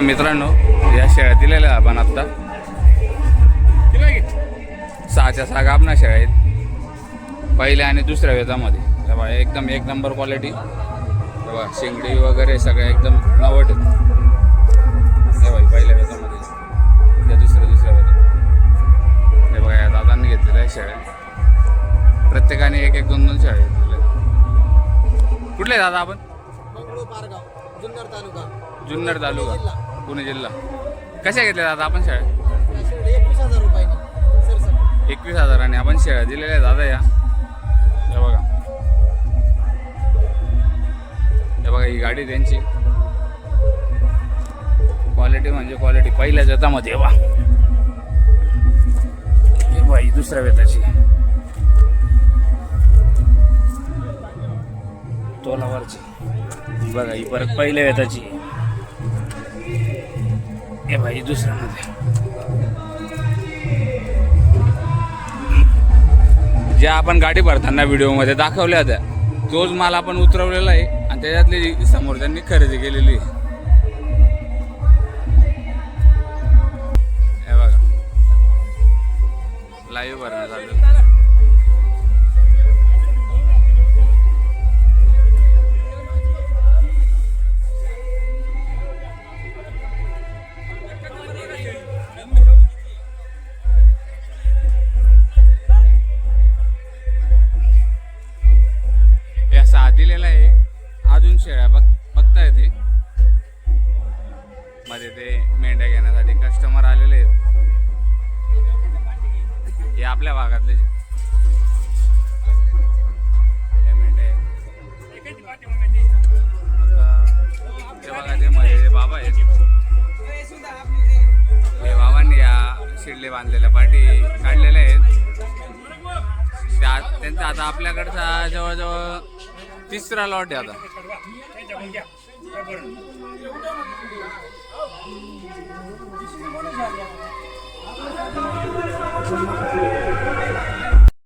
मित्रांनो या शेळ्या दिलेल्या आपण आत्ता सहाच्या सहा गाबना शेळ्या आहेत. पहिल्या आणि दुसऱ्या वेतामध्ये. तेव्हा एकदम एक नंबर क्वालिटी तेव्हा शेंगडी वगैरे सगळ्या एकदम नवट हे बाई पहिल्या वेतामध्ये. या दुसऱ्या दुसऱ्या वेतात हे बघा या दादांनी घेतलेल्या आहे शेळ्या. प्रत्येकाने एक एक दोन दोन शेळ्या घेतलेल्या आहेत. कुठले दादा आपण? जुन्नर तालुका. जुन्नर तालुका. पुणे जिल्हा. कशा घेतल्या दादा आपण शेळी एकवीस हजार रुपयाने. सरसकट. एकवीस हजाराने. आपण शेळ्या दिलेल्या दादा या. हे बघा. हे बघा ही गाडी त्यांची. क्वालिटी म्हणजे क्वालिटी पहिल्याच वेतामध्ये हे बा हे बाई दुसऱ्या वेताची तोलावरची. ही बघा ही परत पहिल्या वेताची. हे भाई दुसऱ्यामध्ये ज्या आपण गाडी भरताना व्हिडिओमध्ये दाखवल्या होत्या तोच माल आपण उतरवलेला आहे आणि त्याच्यातली जी समोर त्यांनी खरेदी केलेली आहे. हे बघा. लाईव्ह भरण्यात आलं शेळ्या बघ बघता येते मध्ये ते मेंढ्या घेण्यासाठी कस्टमर आलेले आहेत. हे आपल्या भागातले बघा ते मध्ये बाबा आहेत. हे बाबांनी या शिडले बांधलेल्या पाठी काढलेल्या आहेत. त्या त्यांचा आता आपल्याकडचा जवळजवळ तिसरा लॉट आहे आता.